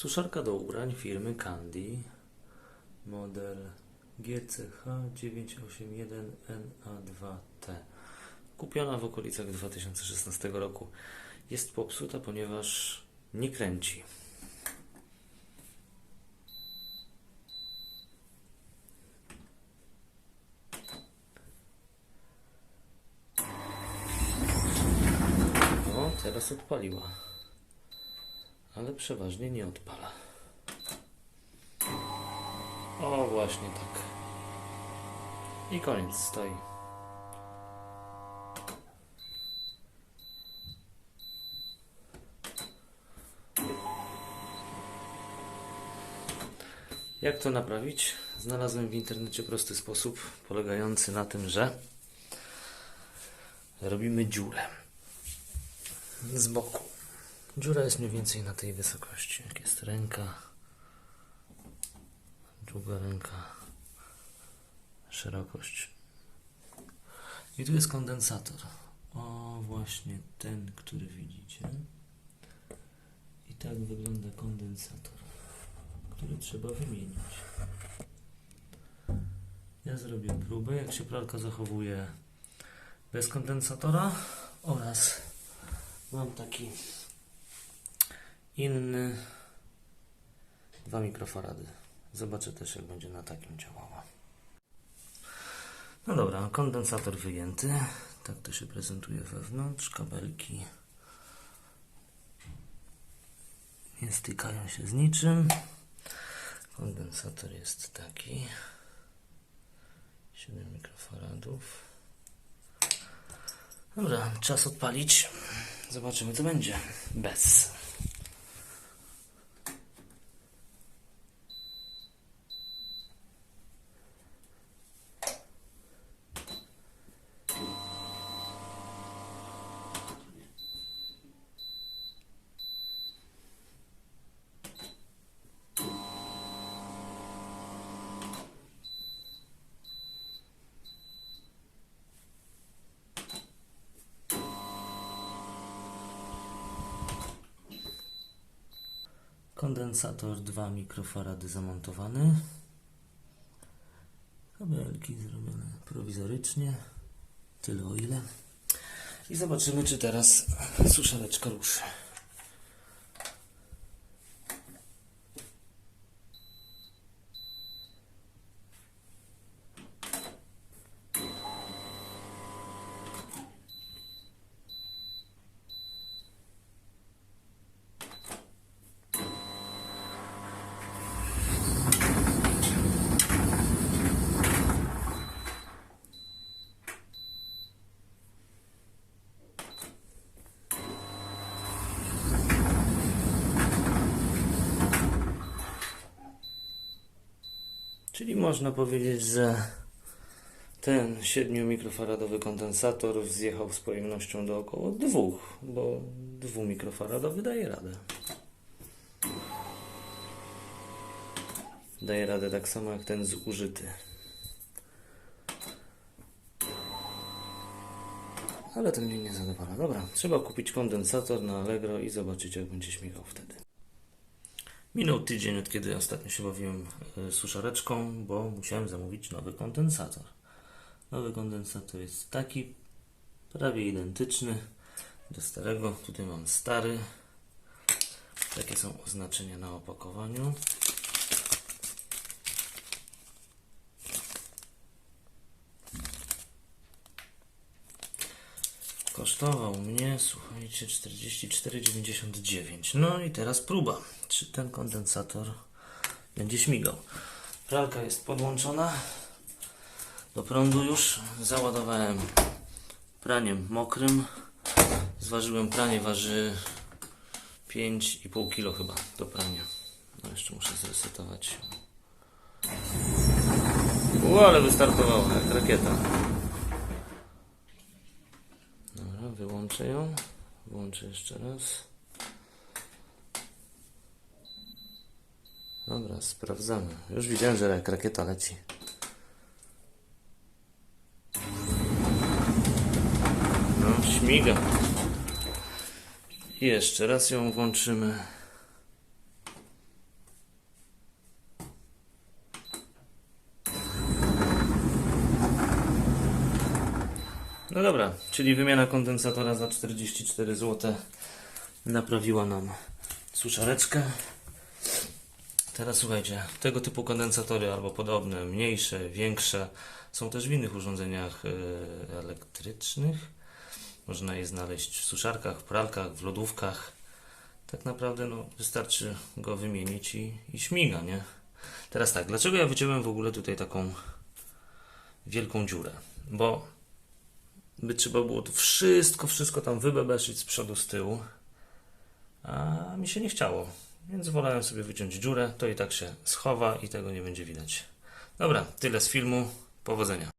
Suszarka do ubrań firmy Candy, model GCH 981NA2T. Kupiona w okolicach 2016 roku. Jest popsuta, ponieważ nie kręci. O, teraz odpaliła. Ale przeważnie nie odpala. O, właśnie tak. I koniec, stoi. Jak to naprawić? Znalazłem w internecie prosty sposób, polegający na tym, że robimy dziurę z boku. Dziura jest mniej więcej na tej wysokości. Jak jest ręka, druga ręka, szerokość. I tu jest kondensator. O, właśnie ten, który widzicie. I tak wygląda kondensator, który trzeba wymienić. Ja zrobię próbę, jak się pralka zachowuje bez kondensatora oraz mam taki inny 2 mikrofarady. Zobaczę też jak będzie na takim działała. No dobra, kondensator wyjęty. Tak to się prezentuje wewnątrz. Kabelki nie stykają się z niczym. Kondensator jest taki. 7 mikrofaradów. Dobra, czas odpalić. Zobaczymy co będzie. Bez. Kondensator 2 mikrofarady zamontowany. Kabelki zrobione prowizorycznie. Tyle o ile. I zobaczymy, czy teraz suszareczka ruszy. Czyli można powiedzieć, że ten 7 mikrofaradowy kondensator zjechał z pojemnością do około 2, bo 2 mikrofaradowy daje radę. Daje radę tak samo jak ten zużyty. Ale to mnie nie zadowala. Dobra, trzeba kupić kondensator na Allegro i zobaczyć jak będzie śmigał wtedy. Minął tydzień od kiedy ostatnio się bawiłem y, suszareczką, bo musiałem zamówić nowy kondensator. Nowy kondensator jest taki, prawie identyczny do starego. Tutaj mam stary. Takie są oznaczenia na opakowaniu. Kosztował mnie, słuchajcie, 44,99. No i teraz próba, czy ten kondensator będzie śmigał. Pralka jest podłączona do prądu już. Załadowałem praniem mokrym. Zważyłem pranie, waży 5,5 kg chyba do prania. No jeszcze muszę zresetować. U, ale jak rakieta. Dobra, wyłączę ją. Włączę jeszcze raz. Dobra, sprawdzamy. Już widziałem, że jak rakieta leci. No, śmiga. I jeszcze raz ją włączymy. No dobra, czyli wymiana kondensatora za 44 zł naprawiła nam suszareczkę. Teraz słuchajcie, tego typu kondensatory albo podobne, mniejsze, większe, są też w innych urządzeniach e, elektrycznych. Można je znaleźć w suszarkach, w pralkach, w lodówkach. Tak naprawdę no, wystarczy go wymienić i, i śmiga, nie? Teraz tak, dlaczego ja wyciąłem w ogóle tutaj taką wielką dziurę? Bo by trzeba było to wszystko, wszystko tam wybebeszyć z przodu, z tyłu. A mi się nie chciało. Więc wolałem sobie wyciąć dziurę, to i tak się schowa i tego nie będzie widać. Dobra, tyle z filmu. Powodzenia.